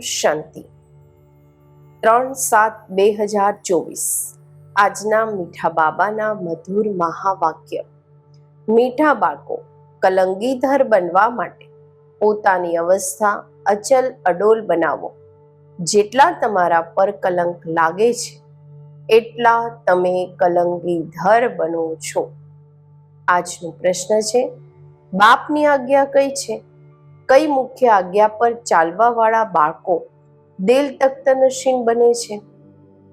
શાંતિ. ત્રણ સાત બે હજાર ચોવીસ. આજના મીઠા બાબાના મધુર મહાવાક્ય. મીઠા બાળકો, કલંગીધર બનવા માટે પોતાની અવસ્થા અચલ અડોલ બનાવો. જેટલા તમારા પર કલંક લાગે છે, એટલા તમે કલંગીધર બનો છો. આજનો પ્રશ્ન છે, બાપની આજ્ઞા કઈ છે? કઈ મુખ્ય આજ્ઞા પર ચાલવાવાળા બાળકો દિલ તખ્ત નશીન બને છે?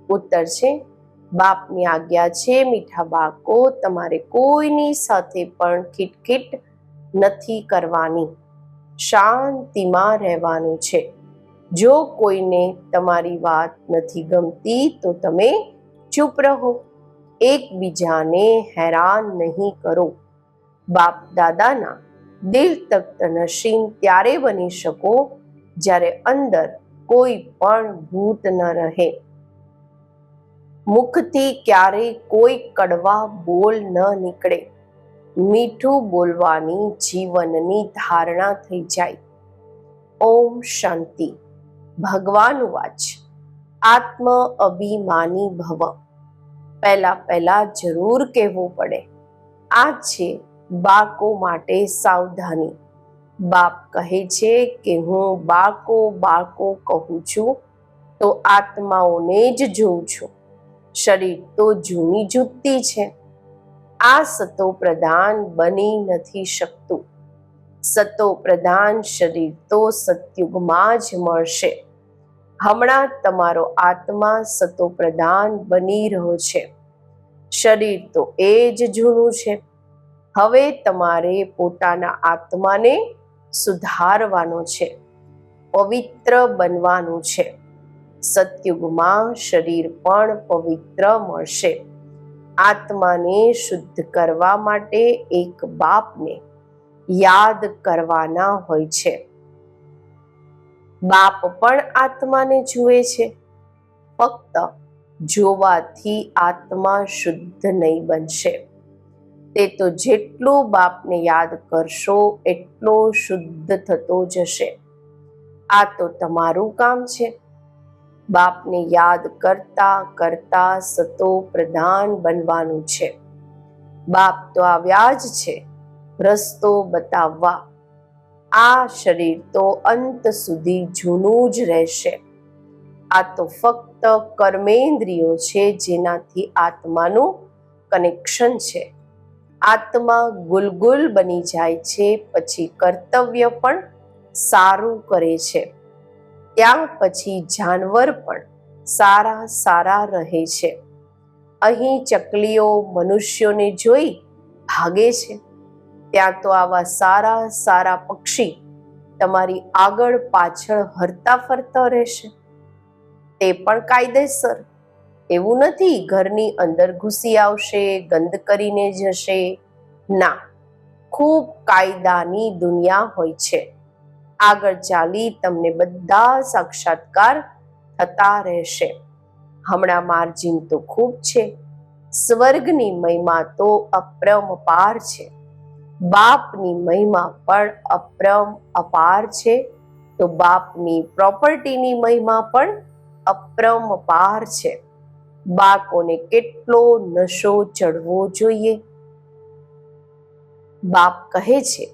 ઉત્તર છે, બાપની આજ્ઞા છે, મીઠા બાળકો, તમારે કોઈની સાથે પણ ખીટખીટ નથી કરવાની. શાંતિમાં રહેવાનું છે. જો કોઈને તમારી વાત નથી ગમતી, તો તમે ચૂપ રહો. એકબીજાને હેરાન નહીં કરો. બાપ દાદાના દિલ તખ્ત નશીન ત્યારે બની શકો જ્યારે અંદર કોઈ પણ ભૂત ન રહે. મુખથી ક્યારેય કોઈ કડવા બોલ ન નીકળે. મીઠું બોલવાની જીવનની ધારણા થઈ જાય. ઓમ શાંતિ. ભગવાન વાચ. આત્મ અભિમાની ભવ. પહેલા પહેલા જરૂર કહેવું પડે. આ છે બાળકો માટે સાવધાની. બાપ કહે છે કે, હું બાકો બાકો કહું છું, તો આત્માઓને જ જોઉં છું. શરીર તો જૂની જુત્તી છે. આ સતો પ્રધાન બની નથી શકતું. સતો પ્રધાન શરીર તો સતયુગમાં જ મળશે. હમણાં તમારો આત્મા સતો પ્રધાન બની રહ્યો છે. શરીર તો એ જ જૂનું છે. હવે તમારે પોતાના આત્માને સુધારવાનો છે, પવિત્ર બનવાનું છે. સતયુગમાં શરીર પણ પવિત્ર મળશે. આત્માને શુદ્ધ કરવા માટે એક બાપને યાદ કરવાના હોય છે. બાપ પણ આત્માને જુએ છે. ફક્ત જોવાથી આત્મા શુદ્ધ નહીં બનશે. તે તો જેટલું બાપને યાદ કરશો, એટલો શુદ્ધ થતો જશે. આ તો તમારું કામ છે. બાપને યાદ કરતા કરતા સતો પ્રધાન બનવાનું છે. બાપ તો આવ્યા જ છે, રસ્તો બતાવવા. આ શરીર તો અંત સુધી જૂનું જ રહેશે. આ તો ફક્ત કર્મેન્દ્રિયો છે જેનાથી આત્માનું કનેક્શન છે. આત્મા ગુલગુલ બની જાય છે, પછી કર્તવ્ય પણ સારું કરે છે. ત્યાં પછી જાનવર પણ સારા સારા રહે છે. અહીં ચકલીઓ મનુષ્યોને જોઈ ભાગે છે. ત્યાં તો આવા સારા સારા પક્ષી તમારી આગળ પાછળ હરતા ફરતા રહેશે. તે પણ કાયદેસર એવું નથી ઘરની અંદર ઘૂસી આવશે, ગંદ કરીને જશે ના, ખૂબ કાયદાની દુનિયા હોય છે. આગળ ચાલી તમને બધા સાક્ષાત્કાર થતા રહેશે. હમણાં માર્જિન તો ખૂબ છે. સ્વર્ગની મહિમા તો અપ્રમપાર છે. બાપની મહિમા પણ અપ્રમ અપાર છે. તો બાપની પ્રોપર્ટીની મહિમા પણ અપ્રમપાર છે. બાળકોને કેટલો નશો ચડવો જોઈએ? બાપ કહે છે,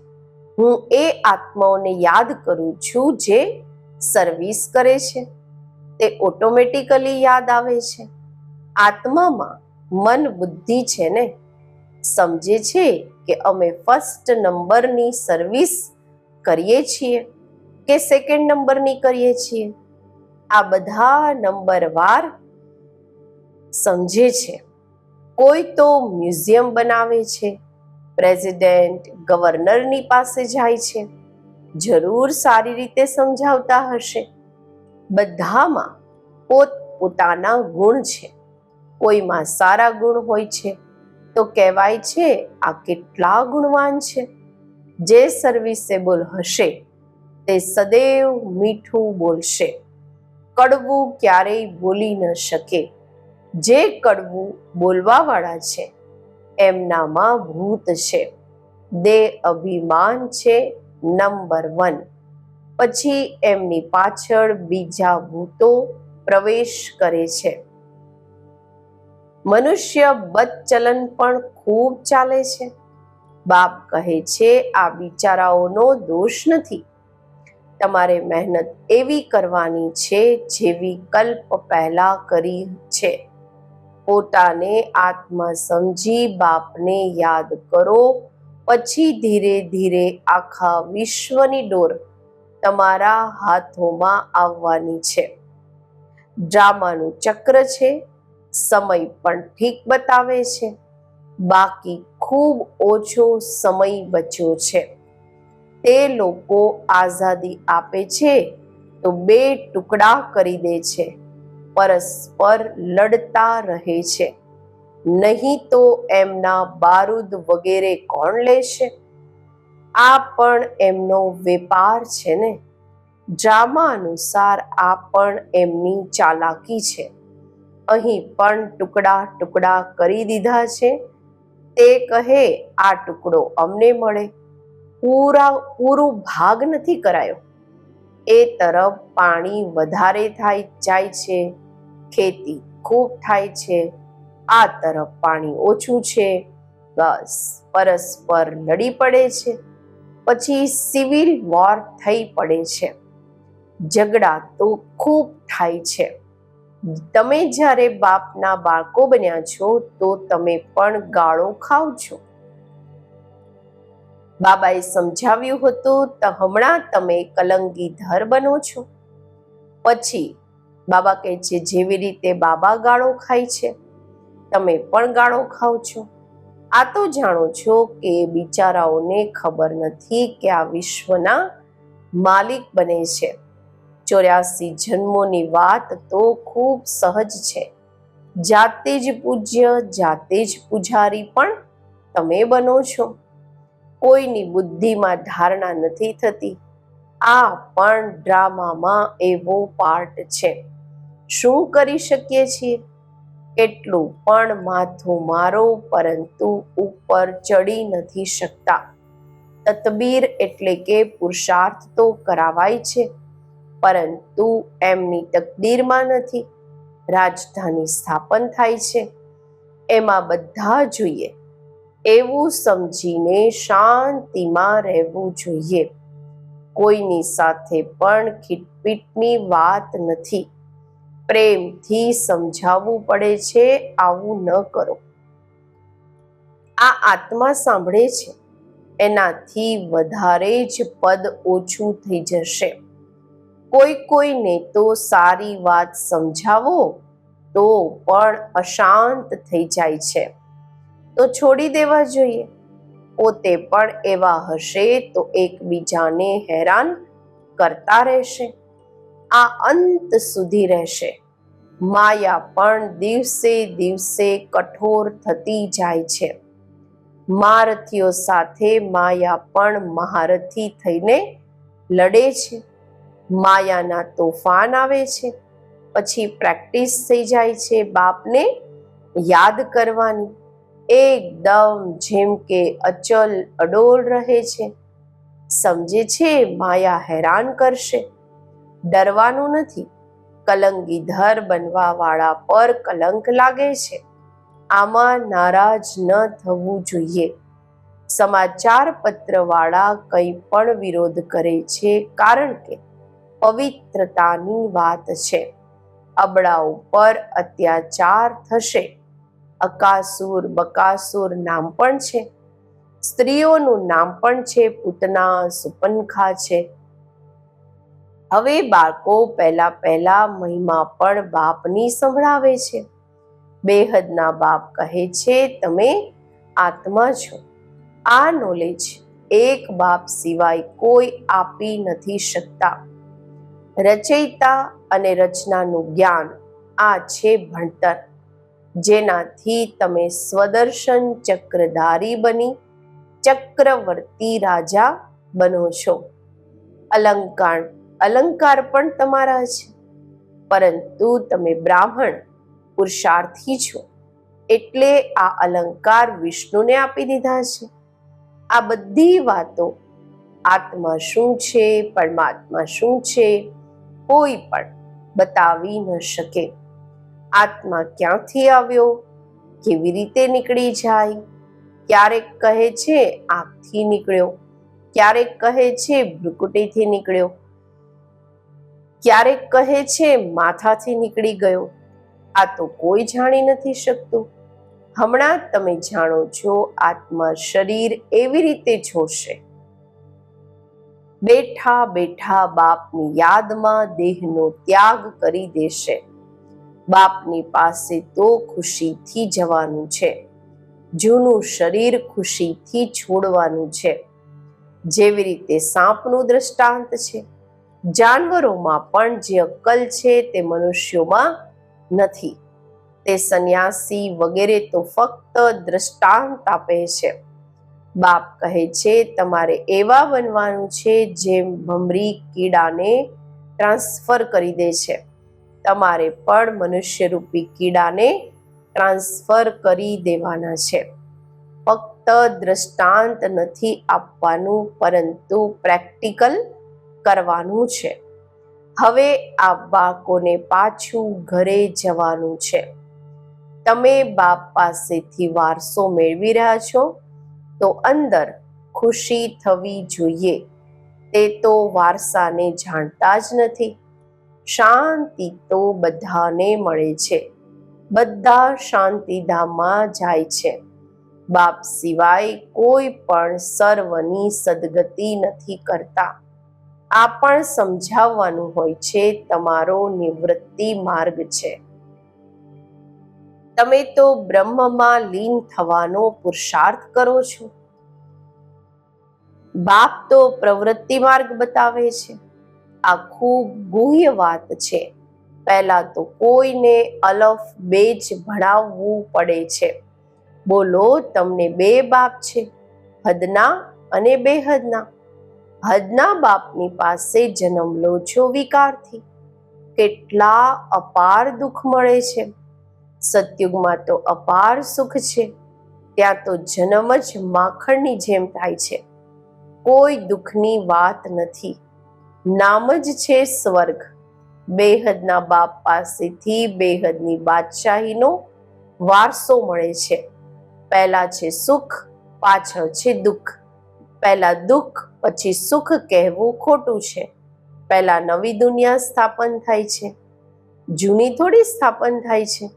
હું એ આત્માઓને યાદ કરું છું જે સર્વિસ કરે છે. તે ઓટોમેટિકલી યાદ આવે છે. આત્મામાં મન બુદ્ધિ છે ને? સમજે છે કે અમે ફર્સ્ટ નંબરની સર્વિસ કરીએ છીએ કે સેકન્ડ નંબરની કરીએ છીએ? આ બધા નંબર વાર સમજે છે. કોઈ તો મ્યુઝિયમ બનાવે છે પ્રેસિડેન્ટ ગવર્નરની પાસે જાય છે, જરૂર સારી રીતે સમજાવતા હશે. બધામાં પોત પોતાના ગુણ છે. કોઈમાં સારા ગુણ હોય છે, તો કહેવાય છે આ કેટલા ગુણવાન છે. જે સર્વિસેબલ હશે, તે સદૈવ મીઠું બોલશે. કડવું ક્યારેય બોલી ન શકે. જે કડવું બોલવાવાળા છે, એમનામાં ભૂત છે. દે અભિમાન છે, નંબર વન. પછી એમની પાછળ બીજા ભૂતો પ્રવેશ કરે છે. મનુષ્ય બદચલન પણ ખૂબ ચાલે છે. બાપ કહે છે, આ બિચારાઓનો દોષ નથી. તમારે મહેનત એવી કરવાની છે જેવી કલ્પ પહેલા કરી છે. પોતાને આત્મા સમજી બાપને યાદ કરો. પછી ધીરે ધીરે આખા વિશ્વની ડોર તમારા હાથોમાં આવવાની છે. ડ્રામાનું ચક્ર છે. સમય પણ ઠીક બતાવે છે. બાકી ખૂબ ઓછો સમય બચ્યો છે. તે લોકો આઝાદી આપે છે તો બે ટુકડા કરી દે છે. પરસ્પર લડતા રહે છે. નહીં તો એમના બારૂદ વગેરે કોણ લેશે? આ પણ એમનો વેપાર છે ને. ડ્રામા અનુસાર આ પણ એમની ચાલાકી છે. અહીં પણ ટુકડા ટુકડા કરી દીધા છે. તે કહે, આ ટુકડો અમને મળે. પૂરા, પૂરું ભાગ નથી કરાયો. એ તરફ પાણી વધારે થાય, જાય છે. ખેતી ખૂબ થાય છે. આ તરફ પાણી ઓછું છે. બસ, પરસ્પર લડી પડે છે. પછી સિવિલ વોર થઈ પડે છે. ઝઘડા તો ખૂબ થાય છે. તમે જ્યારે બાપના બાળકો બન્યા છો, તો તમે પણ ગાળો ખાવ છો. બાબાએ સમજાવ્યું હતું, તો હમણાં તમે કલંગીધર બનો છો. પછી બાબા કહે છે, જેવી રીતે બાબા ગાળો ખાય છે, તમે પણ ગાળો ખાવ છો. આ તો જાણો છો કે બિચારાઓને ખબર નથી કે આ વિશ્વના માલિક બને છે. ચોર્યાસી જન્મોની વાત તો ખૂબ સહજ છે. જાતે જ પૂજ્ય, જાતે જ પૂજારી પણ તમે બનો છો. કોઈની બુદ્ધિમાં ધારણા નથી થતી. આ પણ ડ્રામામાં એવો પાર્ટ છે. શું કરી શકીએ છીએ? એટલું પણ માથું મારો, પરંતુ ઉપર ચડી નથી શકતા. તતબીર એટલે કે પુરુષાર્થ તો કરાવાય છે, પરંતુ એમની તકદીરમાં નથી. રાજધાની સ્થાપન થાય છે. એમાં બધા જોઈએ. એવું સમજીને શાંતિમાં રહેવું જોઈએ. કોઈની સાથે પણ ખીટપીટની વાત નથી. પ્રેમથી સમજાવવું પડે છે, આવું ન કરો. આ આત્મા સાંભળે છે, એનાથી વધારે જ પદ ઓછું થઈ જશે. કોઈ કોઈને તો સારી વાત સમજાવો, તો પણ અશાંત થઈ જાય છે. તો છોડી દેવા જોઈએ. પોતે પણ એવા હશે તો એકબીજાને હેરાન કરતા રહેશે. આ અંત સુધી રહેશે. માયા પણ દિવસે દિવસે કઠોર થતી જાય છે. મહારથીઓ સાથે માયા પણ મહારથી થઈને લડે છે. માયાના તોફાન આવે છે. પછી પ્રેક્ટિસ થઈ જાય છે બાપને યાદ કરવાની. એકદમ જેમ કે અચલ અડોલ રહે છે. સમજે છે માયા હેરાન કરશે. ડરવાનું નથી. કલંગીધર બનવા વાળા પર કલંક લાગે છે. આમાં નારાજ ન થવું જોઈએ. સમાચાર પત્ર વાળા કંઈ પણ વિરોધ કરે છે કારણ કે પવિત્રતાની વાત છે. અબળા ઉપર અત્યાચાર થશે. અકાસુર બકાસુર નામ પણ છે. સ્ત્રીઓનું નામ પણ છે, પૂતના સુપનખા છે. હવે બાળકો પહેલા પહેલા મહિમા પણ બાપની સંભળાવે છે. બેહદના બાપ કહે છે, તમે આત્મા છો. આ નોલેજ એક બાપ સિવાય કોઈ આપી નથી શકતા. રચયિતા અને રચનાનું જ્ઞાન આ છે ભણતર. જેનાથી તમે સ્વદર્શન ચક્રધારી બની, ચક્રવર્તી રાજા બનો છો. અલંકાર અલંકાર પણ તમારા છે પરંતુ તમે બ્રાહ્મણ, પુરુષાર્થી છો. એટલે આ અલંકાર વિષ્ણુને આપી દીધા છે. આ બધી વાતો આત્મા શું છે, પરમાત્મા શું છે, કોઈ પણ બતાવી ન શકે. આત્મા ક્યાંથી આવ્યો, કેવી રીતે નીકળી જાય, ક્યારેક કહે છે, આંખથી નીકળ્યો. ક્યારેક કહે છે, ભ્રુકુટીથી નીકળ્યો. ક્યારેક કહે છે, માથાથી નીકળી ગયો. આ તો કોઈ જાણી નથી શકતું. હમણાં તમે જાણો છો, આત્મા શરીર એવી રીતે જોશે બેઠા બેઠા બાપની યાદમાં દેહનો ત્યાગ કરી દેશે. બાપની પાસે તો ખુશીથી જવાનું છે. જૂનું શરીર ખુશીથી છોડવાનું છે. જેવી રીતે સાપનું દ્રષ્ટાંત છે. જાનવરોમાં પણ જે અક્કલ છે તે મનુષ્યોમાં નથી. તે સંન્યાસી વગેરે તો ફક્ત દ્રષ્ટાંત આપે છે. બાપ કહે છે, તમારે એવા બનવાનું છે જેમ ભમરી કીડાને ટ્રાન્સફર કરી દે છે. તમારે પણ મનુષ્યરૂપી કીડાને ટ્રાન્સફર કરી દેવાના છે. ફક્ત દ્રષ્ટાંત નથી આપવાનું, પરંતુ પ્રેક્ટિકલ કરવાનું છે. હવે આ બાળકોને પાછું ઘરે જવાનું છે. તમે બાપ પાસેથી વારસો મેળવી રહ્યા છો? તો અંદર ખુશી થવી જોઈએ. તે તો વારસાને જાણતા જ નથી. શાંતિ તો બધાને મળે છે. બધા શાંતિધામમાં જાય છે. બાપ સિવાય કોઈ પણ સર્વની સદગતિ નથી કરતા. આ પણ સમજાવવાનું હોય છે, તમારો નિવૃત્તિ માર્ગ છે. તમે તો બ્રહ્મમાં લીન થવાનો પુરુષાર્થ કરો છો. બાપ તો પ્રવૃત્તિ માર્ગ બતાવે છે. આ ખૂબ ગુહ્ય વાત છે. પહેલા તો કોઈને અલફ બે જ ભણાવવું પડે છે. બોલો, તમને બે બાપ છે, હદના અને બેહદના. હદના બાપની પાસે જન્મ લો છો વિકારથી. કેટલા અપાર દુઃખ મળે છે. સતયુગમાં તો અપાર સુખ છે. ત્યાં તો જન્મ જ માખણની જેમ થાય છે. કોઈ દુઃખની વાત નથી. નામ જ છે સ્વર્ગ. બેહદના બાપ પાસેથી બેહદની બાદશાહીનો વારસો મળે છે. પહેલા છે સુખ, પાછળ છે દુઃખ. પહેલા દુઃખ, પછી સુખ કહેવું ખોટું છે. પહેલા નવી દુનિયા સ્થાપન થાય છે. જૂની થોડી સ્થાપન થાય છે.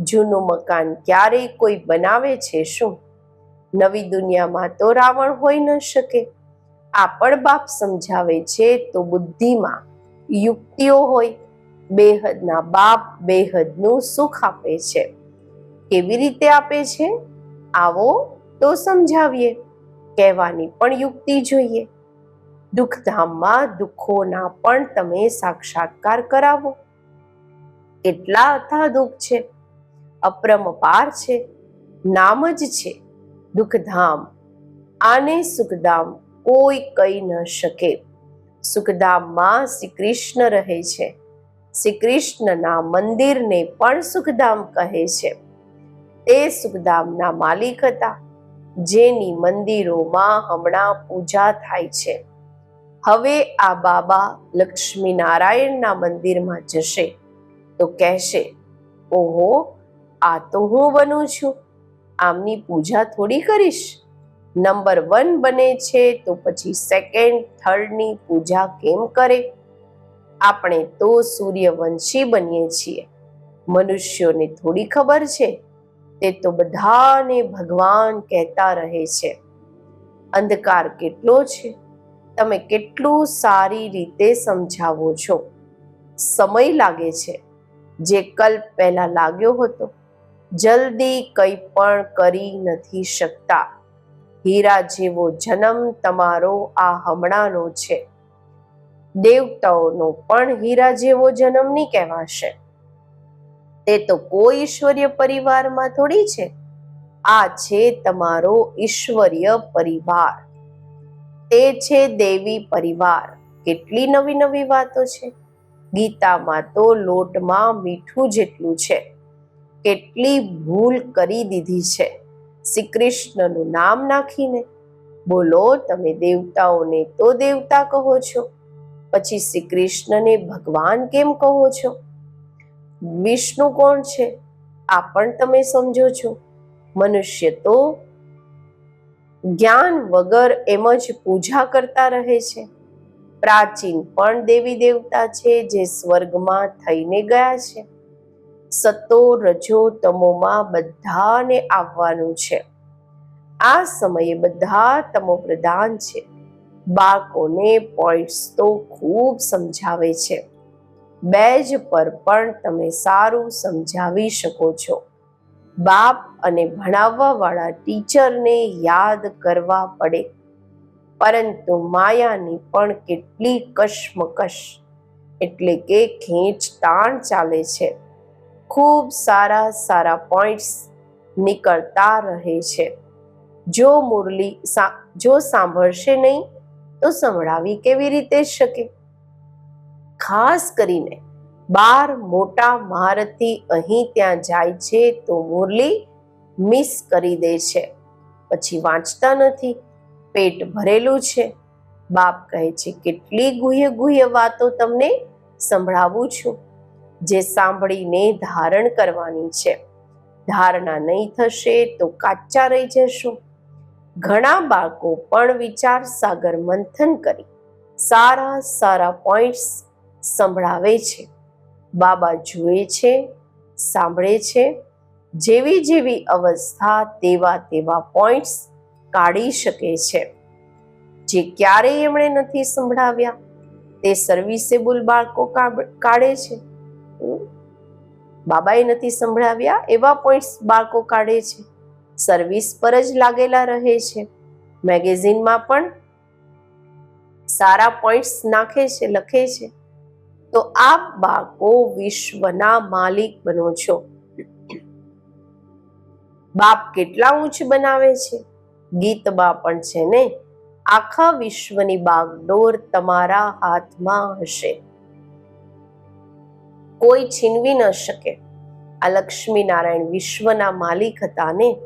જૂનું મકાન ક્યારેય કોઈ બનાવે છે શું? નવી દુનિયામાં તો રાવણ હોઈ ન શકે. આ પણ બાપ સમજાવે છે તો બુદ્ધિમાં યુક્તિઓ હોય. બેહદના બાપ બેહદનું સુખ આપે છે. કેવી રીતે આપે છે? આવો તો સમજાવીએ. કહેવાની પણ યુક્તિ જોઈએ. દુઃખધામમાં દુઃખોના પણ તમે સાક્ષાત્કાર કરાવો. કેટલા અથા દુઃખ છે. અપ્રમપાર છે. નામ જ છે. દુઃખધામ. આને સુખધામ કોઈ કહી ન શકે. સુખધામમાં શ્રી કૃષ્ણ રહે છે. શ્રી કૃષ્ણના મંદિરને પણ સુખધામ કહે છે. તે સુખધામના માલિક હતા. જેની મંદિરોમાં હમણાં પૂજા થાય છે. હવે આ બાબા લક્ષ્મીનારાયણના મંદિરમાં જશે. તો કહેશે, ઓહો, આ તો હું બનું છું. આમની પૂજા થોડી કરીશ. નંબર વન બને છે તો પછી સેકન્ડ, થર્ડની પૂજા કેમ કરે? આપણે તો સૂર્યવંશી બનીએ છીએ. મનુષ્યોને થોડી ખબર છે. તે તો બધાને ભગવાન કહેતા રહે છે. અંધકાર કેટલો છે? તમે કેટલું સારી રીતે સમજાવો છો. સમય લાગે છે. જે કલ્પ પહેલા લાગ્યો હતો, જલ્દી કંઈ પણ કરી નથી શકતા. હીરા જેવો જન્મ તમારો આ હમણાંનો છે. દેવતાઓનો પણ હીરા જેવો જન્મ નહીં કહેવાશે. તે તો કોઈ ઈશ્વરીય પરિવારમાં થોડી છે. આ છે તમારો ઈશ્વરીય પરિવાર. તે છે દેવી પરિવાર. કેટલી નવી નવી વાતો છે. ગીતામાં તો લોટમાં મીઠું જેટલું છે. કેટલી ભૂલ કરી દીધી છે. શ્રી કૃષ્ણનું નામ નાખીને બોલો તમે દેવતાઓને તો દેવતા કહો છો. પછી શ્રી કૃષ્ણને ભગવાન કેમ કહો છો? વિષ્ણુ કોણ છે? આ પણ તમે સમજો છો. મનુષ્ય તો જ્ઞાન વગર એમ જ પૂજા કરતા રહે છે. પ્રાચીન પણ દેવી દેવતા છે જે સ્વર્ગમાં થઈને ગયા છે. સતો રજો તમોમાં બધાને આવવાનું છે. આ સમયે બધા તમો પ્રધાન છે. બાળકોને પોઈન્ટ્સ તો ખૂબ સમજાવે છે. બેજ પર પણ તમે સારું સમજાવી શકો છો. બાપ અને ભણાવવા વાળા ટીચરને યાદ કરવા પડે. પરંતુ માયાની પણ કેટલી કશમકશ, એટલે કે ખેંચતાણ ચાલે છે. ખૂબ સારા સારા પોઈન્ટ્સ નીકળતા રહે છે. જો મુરલી જો સાંભળશે નહીં, તો સંભળાવી કેવી રીતે શકે? ખાસ કરીને બાર મોટા મહારથી અહીં ત્યાં જાય છે તો મુરલી મિસ કરી દે છે. પછી વાંચતા નથી, પેટ ભરેલું છે. બાપ કહે છે, કેટલી ગુહ્ય ગુહ્ય વાતો તમને સંભળાવું છું, જે સાંભળીને ધારણ કરવાની છે. ધારણા નહીં થશે તો કાચા રહી જશું. ઘણા બાળકો પણ વિચાર સાગર મંથન કરી સારા સારા પોઈન્ટ્સ સંભળાવે છે. બાબા જુએ છે, સાંભળે છે. જેવી જેવી અવસ્થા, તેવા તેવા પોઈન્ટ્સ કાઢી શકે છે. જે ક્યારેય એમણે નથી સંભળાવ્યા, તે સર્વિસેબલ બાળકો કાઢે છે. બાબાએ નથી સંભળાવ્યા, એવા પોઈન્ટ્સ બાળકો કાઢે છે. સર્વિસ પર જ લાગેલા રહે છે. મેગેઝિનમાં પણ સારા પોઈન્ટ્સ નાખે છે, લખે છે. તો આપ બાળકો વિશ્વના માલિક બનો છો. બાપ કેટલા ઊંચ બનાવે છે? ગીતમાં પણ છે ને? આખા વિશ્વની બાગડોર તમારા હાથમાં હશે. કોઈ છીનવી ન શકે. આ લક્ષ્મી નારાયણ વિશ્વના માલિક હતા ને?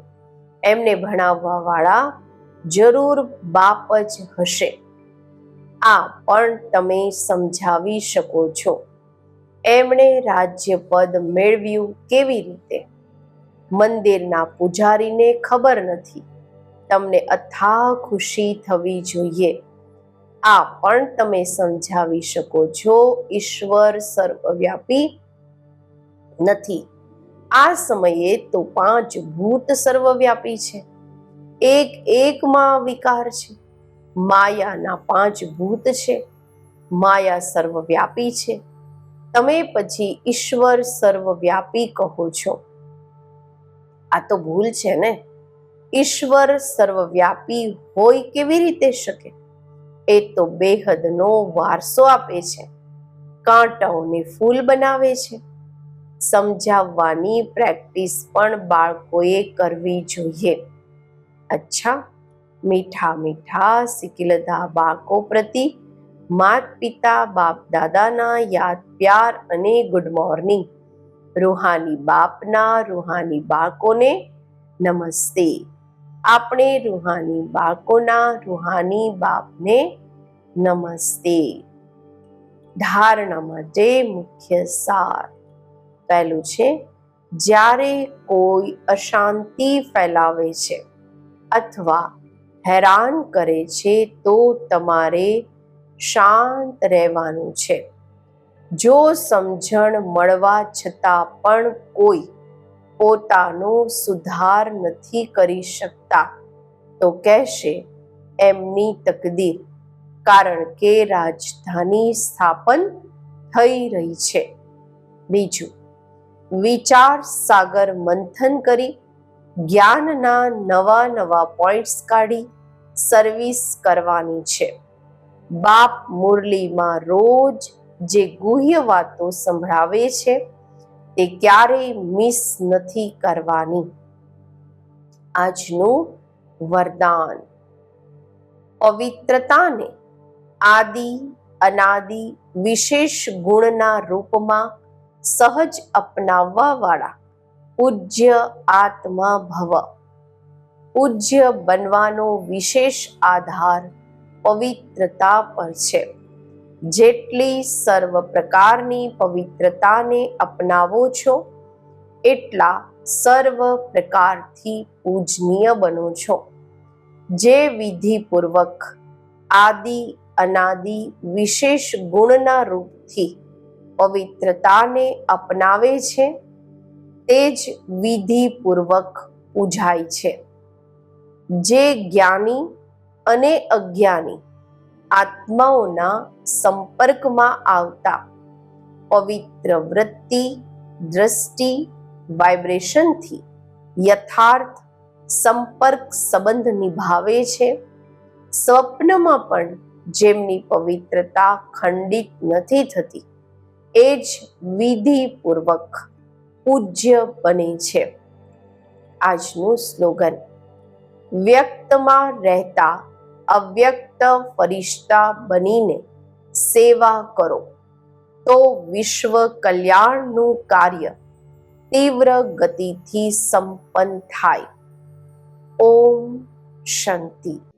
એમને ભણાવવા વાળા જરૂર બાપ જ હશે. આ પણ તમે સમજાવી શકો છો. એમણે રાજ્યપદ મેળવ્યું કેવી રીતે? મંદિરના પૂજારીને ખબર નથી. તમને અથા ખુશી થવી જોઈએ. આ પણ તમે સમજાવી શકો છો. ઈશ્વર સર્વવ્યાપી નથી. આ સમયે તો પાંચ ભૂત સર્વવ્યાપી છે. એક એકમાં વિકાર છે. માયાના પાંચ ભૂત છે. માયા સર્વવ્યાપી છે. તમે પછી ઈશ્વર સર્વવ્યાપી કહો છો. આ તો ભૂલ છે ને? ઈશ્વર સર્વવ્યાપી હોય કેવી રીતે શકે? એ તો બેહદનો વારસો આપે છે. કાંટાઓને ફૂલ બનાવે છે. સમજાવવાની પ્રેક્ટિસ પણ બાળકોએ કરવી જોઈએ. અચ્છા મીઠા મીઠા સિકિલધા બાળકો પ્રતિ. માત પિતા, બાપ દાદાના યાદ, પ્યાર અને ગુડ મોર્નિંગ રૂહાની બાપના, રૂહાની બાળકોને નમસ્તે. આપણે રૂહાની બાળકોના, રૂહાની બાપને નમસ્તે. ધારણા માટે મુખ્ય સાર. પહેલું છે, જ્યારે કોઈ અશાંતિ ફેલાવે છે અથવા હેરાન કરે છે, તો તમારે શાંત રહેવાનું છે. જો સમજણ મળવા છતાં પણ કોઈ પોતાનો સુધાર નથી કરી શકતા, તો કહેશે, એમની તકદીર. કારણ કે રાજધાની સ્થાપન થઈ રહી છે. બીજું વિચાર સાગર મંથન કરી જ્ઞાનના નવા નવા પોઈન્ટ્સ કાઢી સર્વિસ કરવાની છે. બાપ મુરલીમાં રોજ જે ગુહ્ય વાતો સંભળાવે છે, તે ક્યારેય મિસ નથી કરવાની. આજનું વરદાન. પવિત્રતાને આદિ, અનાદિ વિશેષ ગુણના રૂપમાં સહજ અપનાવવા વાળા પૂજ્ય આત્મા ભવ પૂજ્ય બનવાનો વિશેષ આધાર પવિત્રતા પર છે. જેટલી સર્વ પ્રકારની પવિત્રતાને અપનાવો છો, એટલા સર્વ પ્રકારથી પૂજનીય બનો છો. જે વિધિપૂર્વક આદિ અનાદિ વિશેષ ગુણના રૂપથી પવિત્રતાને અપનાવે છે તે જ વિધિપૂર્વક પૂજાય છે. જે જ્ઞાની અને અજ્ઞાની આત્માઓના સંપર્કમાં આવતા પવિત્ર વૃત્તિ, દ્રષ્ટિ, વાઇબ્રેશનથી યથાર્થ સંપર્ક સંબંધ નિભાવે છે. સ્વપ્નમાં પણ જેમની પવિત્રતા ખંડિત નથી થતી, એ જ વિધિપૂર્વક પૂજ્ય બને છે. આજનું સ્લોગન, વ્યક્તમાં રહેતા અવ્યક્ત ફરિશ્તા બનીને સેવા કરો. તો વિશ્વ કલ્યાણનું કાર્ય તીવ્ર ગતિથી સંપન્ન થાય. ઓમ શાંતિ.